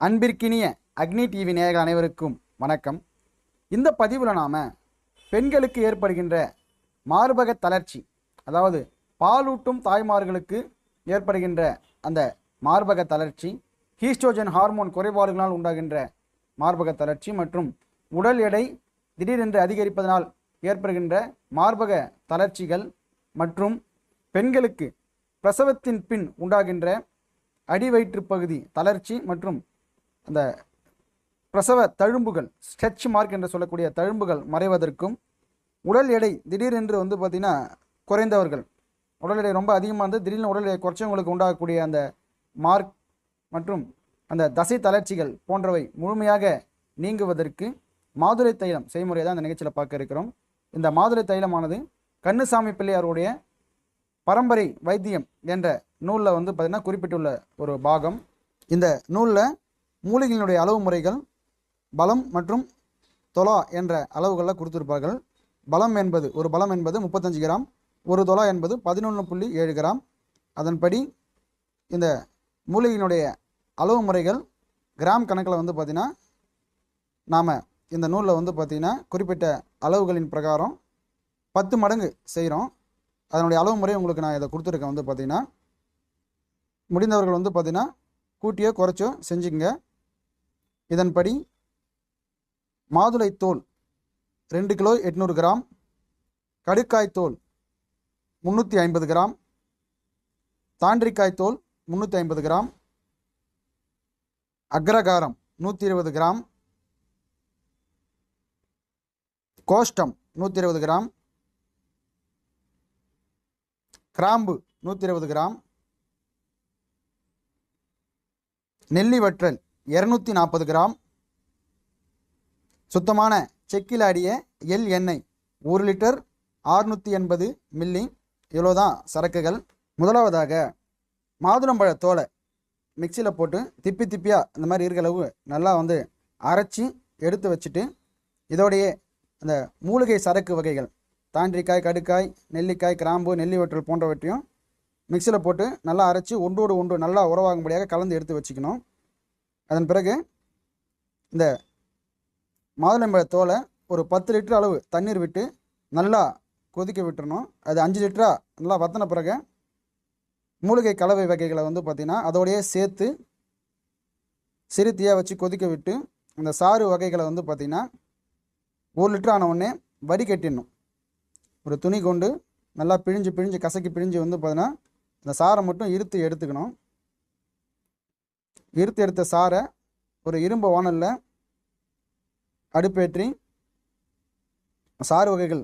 அன்பிற்கினிய அக்னி டிவி நேயர்கள் அனைவருக்கும் வணக்கம். இந்த பதிவில் நாம் பெண்களுக்கு ஏற்படுகின்ற மார்பக தளர்ச்சி அதாவது பாலூட்டும் தாய்மார்களுக்கு ஏற்படுகின்ற அந்த மார்பக தளர்ச்சி ஹீஸ்ட்ரோஜன் ஹார்மோன் குறைபாடுகளால் உண்டாகின்ற மார்பக தளர்ச்சி மற்றும் உடல் எடை திடீரென்று அதிகரிப்பதனால் ஏற்படுகின்ற மார்பக தளர்ச்சிகள் மற்றும் பெண்களுக்கு பிரசவத்தின் பின் உண்டாகின்ற அடிவயிற்று பகுதி தளர்ச்சி மற்றும் அந்த பிரசவ தழும்புகள் ஸ்ட்ரெச் மார்க் என்று சொல்லக்கூடிய தழும்புகள் மறைவதற்கும் உடல் எடை திடீரென்று வந்து பார்த்திங்கன்னா குறைந்தவர்கள். உடல் எடை ரொம்ப அதிகமாக இருந்து திடீர்னு உடல் எடை குறைச்சவங்களுக்கு உண்டாகக்கூடிய அந்த மார்க் மற்றும் அந்த தசை தளர்ச்சிகள் போன்றவை முழுமையாக நீங்குவதற்கு மாதுளை தைலம் செய்முறை தான் இந்த நிகழ்ச்சியில் பார்க்க இருக்கிறோம். இந்த மாதுளை தைலமானது கண்ணுசாமி பிள்ளையாருடைய பரம்பரை வைத்தியம் என்ற நூலில் வந்து பார்த்திங்கன்னா குறிப்பிட்டுள்ள ஒரு பாகம். இந்த நூலில் மூலிகையினுடைய அளவு முறைகள் பலம் மற்றும் தொலா என்ற அளவுகளில் கொடுத்துருப்பார்கள். பலம் என்பது ஒரு பலம் என்பது முப்பத்தஞ்சு கிராம் ஒரு தொலா என்பது பதினொன்று புள்ளி ஏழு கிராம். அதன்படி இந்த மூலிகையினுடைய அளவு முறைகள் கிராம் கணக்கில் வந்து பார்த்திங்கன்னா நாம் இந்த நூலில் வந்து பார்த்திங்கன்னா குறிப்பிட்ட அளவுகளின் பிரகாரம் பத்து மடங்கு செய்கிறோம் அதனுடைய அளவு முறை உங்களுக்கு நான் இதை கொடுத்துருக்கேன் வந்து பார்த்திங்கன்னா முடிந்தவர்கள் வந்து பார்த்திங்கன்னா கூட்டியோ குறைச்சோ செஞ்சுக்கங்க. இதன்படி மாதுளை தோல் ரெண்டு கிலோ எட்நூறு கிராம் கடுக்காய் தோல் முந்நூற்றி ஐம்பது கிராம் தாண்டிக்காய் தோல் முந்நூற்றி ஐம்பது கிராம் அக்ரகாரம் நூற்றி இருபது கிராம் கோஷ்டம் நூற்றி இருபது கிராம் கிராம்பு நூற்றி இருபது கிராம் நெல்லி வற்றல் இரநூத்தி நாற்பது கிராம். சுத்தமான செக்கில் ஆடிய எல் எண்ணெய் ஒரு லிட்டர் ஆறுநூற்றி எண்பது மில்லி. இவ்வளோதான் சரக்குகள். முதலாவதாக மாதுளம்பழ தோலை மிக்சியில் போட்டு திப்பி திப்பியாக இந்த மாதிரி இருக்கிற நல்லா வந்து அரைச்சி எடுத்து வச்சுட்டு இதோடையே அந்த மூலிகை சரக்கு வகைகள் தாண்டிக்காய் கடுக்காய் நெல்லிக்காய் கிராம்பு நெல்லி வற்றல் போன்றவற்றையும் மிக்சியில் போட்டு நல்லா அரைச்சி ஒன்றோடு ஒன்று நல்லா உறவாகும்படியாக கலந்து எடுத்து வச்சுக்கணும். அதன் பிறகு இந்த மாதுளம்பழ தோலை ஒரு பத்து லிட்டர் அளவு தண்ணீர் விட்டு நல்லா கொதிக்க விட்டுறணும். அது அஞ்சு லிட்டரா நல்லா வத்தின பிறகு மூலிகை கலவை வகைகளை வந்து பார்த்திங்கன்னா அதோடையே சேர்த்து சிறு தீயாக வச்சு கொதிக்க விட்டு அந்த சாறு வகைகளை வந்து பார்த்திங்கன்னா ஒரு லிட்டர் ஆன உடனே வடிகட்டிடணும் ஒரு துணி கொண்டு நல்லா பிழிஞ்சு பிழிஞ்சு கசக்கி பிழிஞ்சு வந்து பார்த்தீங்கன்னா இந்த சாரை மட்டும் இருத்து எடுத்துக்கணும். இருத்து எடுத்த சாரை ஒரு இரும்பு வானலில் அடுப்பேற்றி சாறு வகைகள்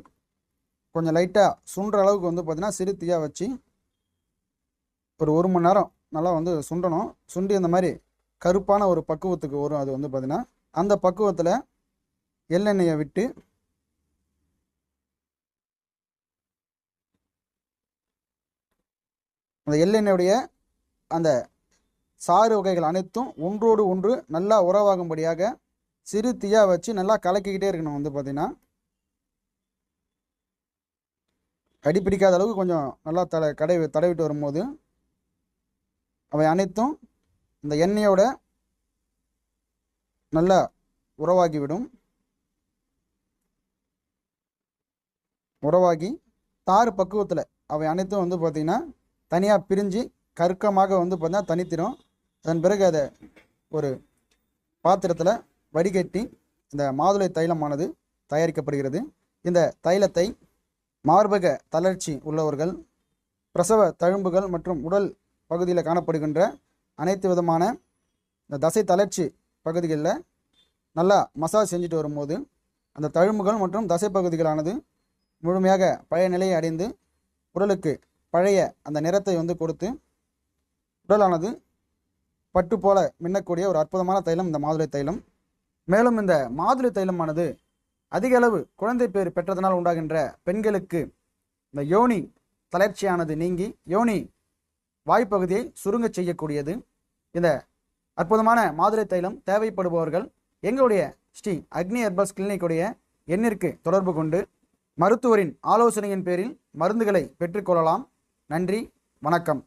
கொஞ்சம் லைட்டாக சுண்டுற அளவுக்கு வந்து பார்த்திங்கன்னா சிறு தீயாக வச்சு ஒரு ஒரு மணி நேரம் நல்லா வந்து சுண்டணும். சுண்டி அந்த மாதிரி கருப்பான ஒரு பக்குவத்துக்கு வரும் அது வந்து பார்த்திங்கன்னா அந்த பக்குவத்தில் எள்ளெண்ணெயை விட்டு அந்த எள்ளெண்ணெயுடைய அந்த சாறு வகைகள் அனைத்தும் ஒன்றோடு ஒன்று நல்லா உறவாகும்படியாக சிறு தீயாக வச்சு நல்லா கலக்கிக்கிட்டே இருக்கணும் வந்து பார்த்திங்கன்னா. அடி பிடிக்காத அளவுக்கு கொஞ்சம் நல்லா தடை கடை தடவிட்டு வரும்போது அவை அனைத்தும் இந்த எண்ணெயோட நல்லா உறவாகிவிடும். உறவாகி தாறு பக்குவத்தில் அவை அனைத்தும் வந்து பார்த்திங்கன்னா தனியாக பிரிஞ்சு கருக்கமாக வந்து பார்த்தீங்கன்னா தனித்திரும் அதன் பிறகு அதை ஒரு பாத்திரத்தில் வடிகட்டி இந்த மாதுளை தைலமானது தயாரிக்கப்படுகிறது. இந்த தைலத்தை மார்பக தளர்ச்சி உள்ளவர்கள் பிரசவ தழும்புகள் மற்றும் உடல் பகுதியில் காணப்படுகின்ற அனைத்து விதமான இந்த தசை தளர்ச்சி பகுதிகளில் நல்லா மசாஜ் செஞ்சுட்டு வரும்போது அந்த தழும்புகள் மற்றும் தசை பகுதிகளானது முழுமையாக பழைய நிலையை அடைந்து உடலுக்கு பழைய அந்த நிறத்தை வந்து கொடுத்து உடலானது பட்டு போல மின்னக்கூடிய ஒரு அற்புதமான தைலம் இந்த மாதுளை தைலம். மேலும் இந்த மாதுளை தைலமானது அதிக அளவு குழந்தை பேர் பெற்றதனால் உண்டாகின்ற பெண்களுக்கு இந்த யோனி தளர்ச்சியானது நீங்கி யோனி வாய்ப்பகுதியை சுருங்கச் செய்யக்கூடியது. இந்த அற்புதமான மாதுளை தைலம் தேவைப்படுபவர்கள் எங்களுடைய ஸ்ரீ அக்னி ஹெர்பல்ஸ் கிளினிக்குடைய எண்ணிற்கு தொடர்பு கொண்டு மருத்துவரின் ஆலோசனையின் பேரில் மருந்துகளை பெற்றுக்கொள்ளலாம் நன்றி வணக்கம்.